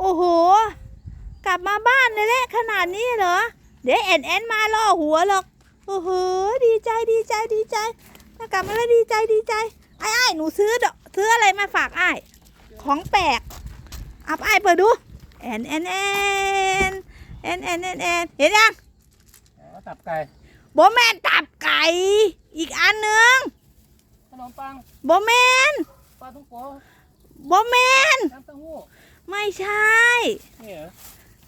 โอ้โห กลับมาบ้านเลยแหละขนาดนี้เหรอ เดี๋ยวแอนแอนมาล่อหัวหรอก โอ้โห ดีใจดีใจดีใจถ้ากลับมาแล้วดีใจดีใจ ไอ้ไอ้ายหนูซื้อดอกซื้ออะไรมาฝากไอ้ายของแปลกอับไอ้ายเปิดดู แอนแอนแอนแอนแอนแอนแอนเห็นยังอ๋อตับไก่โบแมนตับไก่ อีกอันหนึ่งขนมปังโบแมนปลาทุกโกโบแมนน้ำเต้าหู้ ไม่ใช่ นี่เหรอ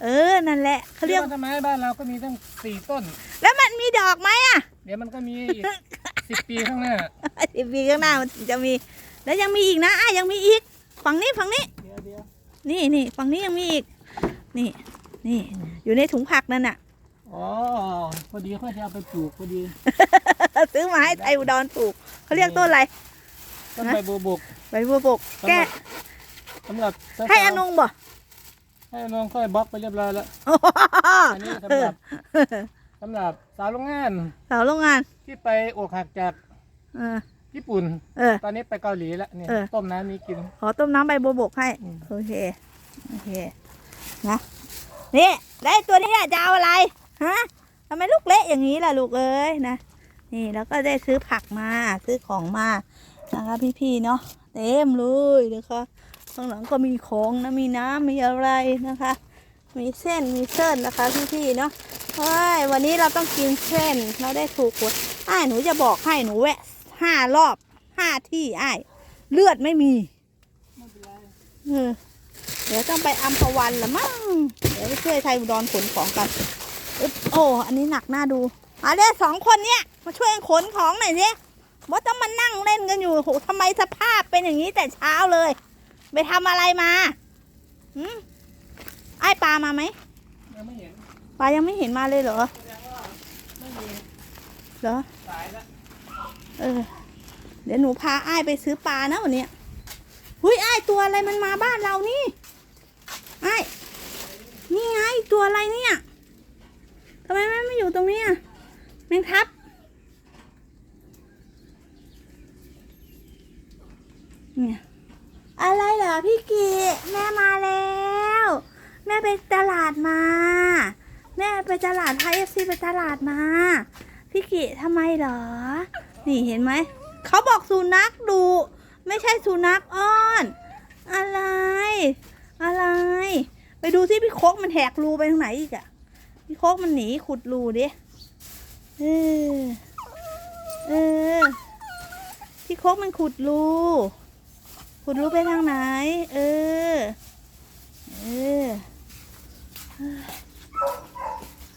เออ นั่นแหละเขาเรียกที่ว่าทำไมบ้านเราก็มีตั้งสี่ต้น แล้วมันมีดอกไหมอะ เดี๋ยวมันก็มีอีก สิบปีข้างหน้าสิบปีข้างหน้ามันจะมี แล้วยังมีอีกนะอะยังมีอีก ฝั่งนี้ฝั่งนี้ เดี๋ยวเดี๋ยวนี่นี่ฝั่งนี้ยังมีอีก นี่ นี่ อยู่ในถุงผักนั่นน่ะ อ๋อพอดีเขาจะเอาไปปลูกพอดี ซื้อมาให้ไทยอุดรปลูกเขาเรียกต้นอะไรต้นฮะใบบัวบกใบบัวบก แก้ สำหรับสาวๆให้อนงบ่ ให้อนงค่อยบล็อกไปเรียบร้อยแล้ว อันนี้สำหรับสำหรับสาวโรงงานสาวโรงงาน ที่ไปอกหักจากเออ ญี่ปุ่น เออ ตอนนี้ไปเกาหลีแล้วเนี่ยเออ ต้มน้ำนี้กิน ขอต้มน้ำใบบัวบกให้ อืม โอเค โอเค นะ นี่ได้ตัวนี้อะจะเอาอะไร ฮะทำไมลูกเละอย่างนี้ล่ะลูกเอ้ยนะ นี่แล้วก็ได้ซื้อผักมา ซื้อของมา นะคะพี่ๆเนาะ เต็มเลยนะคะข้า ข้างหลังก็มีของนะมีน้ำมีอะไรนะคะ มีเส้นมีเส้นนะคะพี่ๆเนาะเฮ้ยวันนี้เราต้องกินเส้นเราได้ถูกหวยอ้ายหนูจะบอกให้หนูแวะห้ารอบห้าที่อ้ายเลือดไม่มีเดี๋ยวต้องไปอัมพวันละมั้งเดี๋ยวไปช่วยไทยอุดรขนของกันอึ๊บโอ้อันนี้หนักหน้าดูอะเดี๋ยวสองคนเนี้ยมาช่วยขนของหน่อยสิว่าต้องมานั่งเล่นกันอยู่โหทำไมสภาพเป็นอย่างนี้แต่เช้าเลย ไปทำอะไรมาหืมไอ้ายปลามาไหมยังไม่เห็นปลายังไม่เห็นมาเลยเหรอไม่มีเหรอ สายแล้วเออ เดี๋ยวหนูพาอ้ายไปซื้อปลานะวันเนี้ยหุยอ้ายตัวอะไรมันมาบ้านเรานี่อ้ายนี่ไงตัวอะไรเนี่ยทำไมมันไม่อยู่ตรงนี้อะแมงทับ เนี่ย อพี่กีแม่มาแล้ว แม่ไปตลาดมา แม่ไปตลาดไทยเอฟซีไปตลาดมา พี่กิทำไมเหรอ นี่เห็นไหม เขาบอกสุนัขดุไม่ใช่สุนัขอ้อน อะไร อะไร ไปดูที่พี่โคกมันแหกรูไปทางไหนอีกอะพี่โคกมันหนีขุดรูดิเออเออพี่โคกมันขุดรู ขุดรูไปทางไหน เออ เออ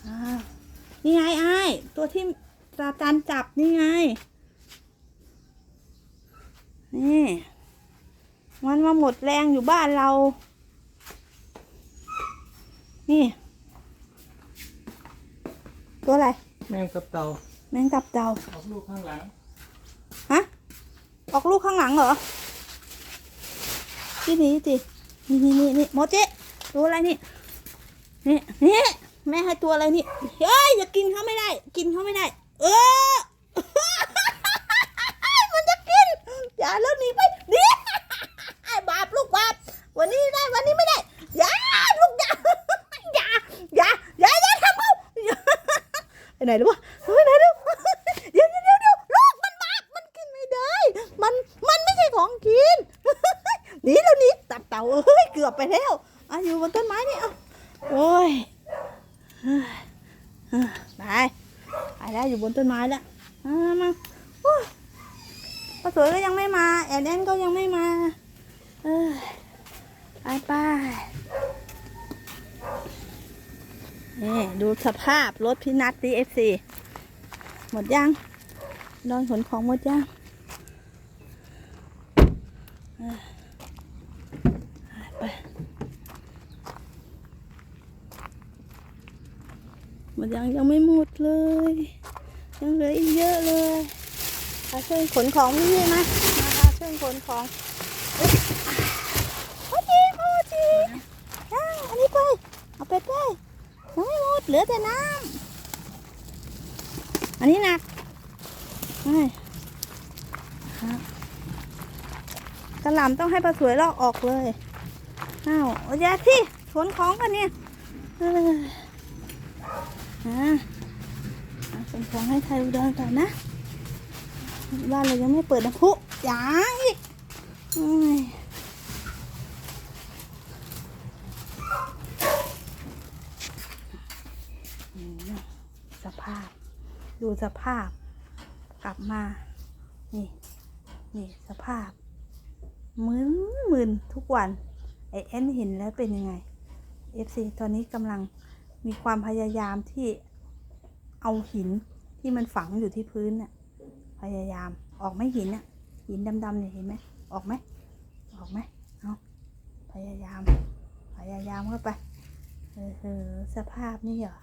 อ้าวนี่ไงไอ้ายตัวที่ตาจันจับนี่ไง นี่ มันมาหมดแรงอยู่บ้านเรา นี่ ตัวอะไร แมงกับเต่าแมงตับเต่าออกลูกข้างหลัง ฮะ ออกลูกข้างหลังเหรอ ที่นี่สินี่นี่นี่นี่โมจิตัวอะไรนี่นี่นี่แม่ให้ตัวอะไรนี่เฮ้ยอย่ากินเขาไม่ได้ กินเขาไม่ได้ เออ มันจะกิน อย่าแล้วหนีไปหนี่ บาปลูกบาป วันนี้ได้ วันนี้ไม่ได้ อย่าลูกอย่า อย่า อย่า อย่าอย่าทำเขาอย่าไปไหนรู้ปะไปไหนรู้ เดี๋ยวเดี๋ยวเดี๋ยวเดี๋ยวลูกมันบาป มันกินไม่ได้ มัน มันไม่ใช่ของกิน หนีแล้วหนีตับเต่าเอ้ยเกือบไปแล้วอะอยู่บนต้นไม้นี่อะโอ้ยเฮ้ยเฮ้ยไปไปแล้วอยู่บนต้นไม้แล้วมาโอ้ยป้าสวยก็ยังไม่มา แอนแอนก็ยังไม่มา เอ้ยไปไปนี่ดูสภาพรถพี่นัทดีเอฟซีหมดยังโดนขนของหมดยังเอ้ยไปห มดยังยังไม่หมดเลย ยังเหลืออีกเยอะเลยมาช่วยขนของพี่ๆมามาค่ะช่วยขนของโอ้จีโอ้จีอ่าอันนี้ไป เอาเป็ดไปยังไม่หมดเหลือแต่น้ำอันนี้หนักไปครับกระหล่ำต้องให้ปลาสวยลอกออกเลยอ้าวอายาที่ขนของกันเนี่ย อออะอะของให้ไทยอุดรก่อนนะบ้านเรายังไม่เปิดนะพุยังอีกโอ้ยสภาพ ดูสภาพ กลับมา นี่ นี่สภาพมึนมึนทุกวัน ไอแอนเห็นแล้วเป็นยังไง FC ตอนนี้กำลัง มีความพยายามที่เอาหินที่มันฝังอยู่ที่พื้นน่ะพยายามออกไหมหินน่ะหินดำๆเนี่ยเห็นไหมออกไหมออกไหมเอาพยายาม พยายามเข้าไปเออเออสภาพนี่เหรอ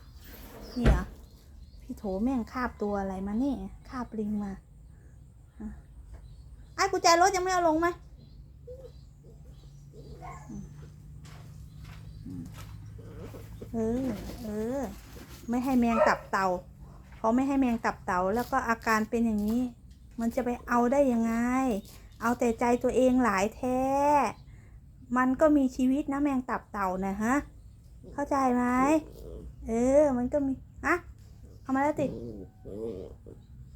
นี่เหรอพี่โถแม่งคาบตัวอะไรมาเนี่ยคาบลิงมาไอ้กุญแจรถยังไม่เอาลงไหม เออ เออ ไม่ให้แมงตับเต่าพอไม่ให้แมงตับเต่าแล้วก็อาการเป็นอย่างนี้ มันจะไปเอาได้ยังไง เอาแต่ใจตัวเองหลายแท้ มันก็มีชีวิตนะแมงตับเต่านะฮะ เข้าใจไหมเออ มันก็มีอะเอามาแล้วติ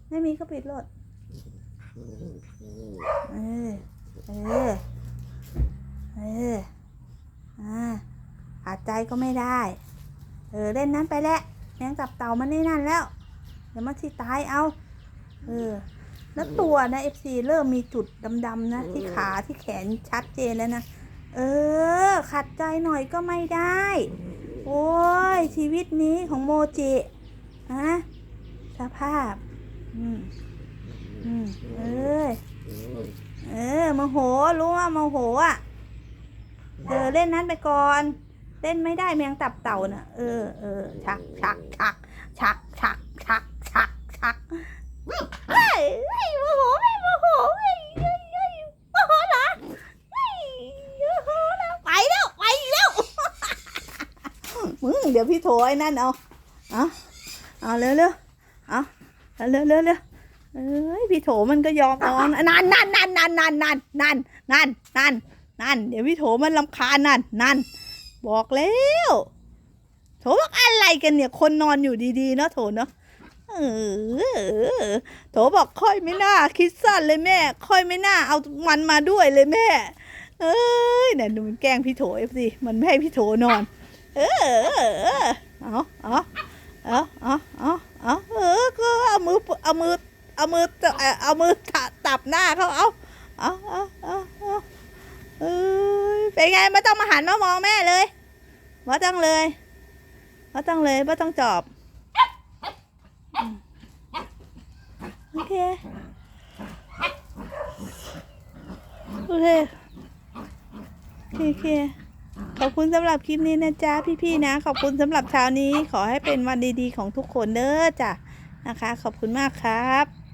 ไม่มีก็ปิดรถเออ เออ เออ อ่าขาดใจก็ไม่ได้ ออเล่นนั้นไปแหละแมงกับเต่ามันนี่นั่นแล้ว เดี๋ยวมันที่ตายเอาเออแล้วตัวนะเอฟซีเริ่มมีจุดดำๆนะ ที่ขาที่แขนชัดเจนแล้วนะ เออ ขัดใจหน่อยก็ไม่ได้ โอ้ย ชีวิตนี้ของโมจิฮะสภาพ อืมอืมเออเออโมโหรู้ว่าโมโหอะเออเล่นนั้นไปก่อน เล่นไม่ได้แมงตับเต่าน่ะเออเออชักชักชักชักชักชักชักชักเฮ้ยเฮ้ยโมโหไม่โมโหเฮ้ยเฮ้ยเฮ้ยโมโหเหรอเฮ้ยโมโหไปแล้วไปแล้วมึงเดี๋ยวพี่โถไอ้นั่นเอาเอาเอาเร็วเร็วเอาเอาเร็วเร็วเร็วเอ้ยพี่โถมันก็ยอมนอนนั่นนั่นนั่นนั่นนั่นนั่นนั่นนั่นนั่นนั่นเดี๋ยวพี่โถมันลำคาญนั่นนั่น บอกแล้วโถบอกอะไรกันเนี่ย คนนอนอยู่ดีๆเนาะโถเนาะเออโถบอกค่อยไม่น่าคิดสั้นเลยแม่ ค่อยไม่น่าเอามันมาด้วยเลยแม่ เอ้ยเนี่ยดูมันแกล้งพี่โถเอฟซีมันไม่ให้พี่โถนอน เออเออเอาเอาเอาเอาเอาเอาเออก็เอามือเอามือเอามือเอามือตับหน้าเขาเอาเอาเอาเอาเอ้ยเป็นไงไม่ต้องมาหันมามองแม่เลย ว่าต้องเลยว่าต้องเลยว่าต้องจอบอืมโอเค โอเค โอเค ขอบคุณสำหรับคลิปนี้นะจ๊ะพี่ๆนะ ขอบคุณสำหรับเช้านี้ ขอให้เป็นวันดีๆของทุกคนเด้อจ้ะนะคะ ขอบคุณมากครับ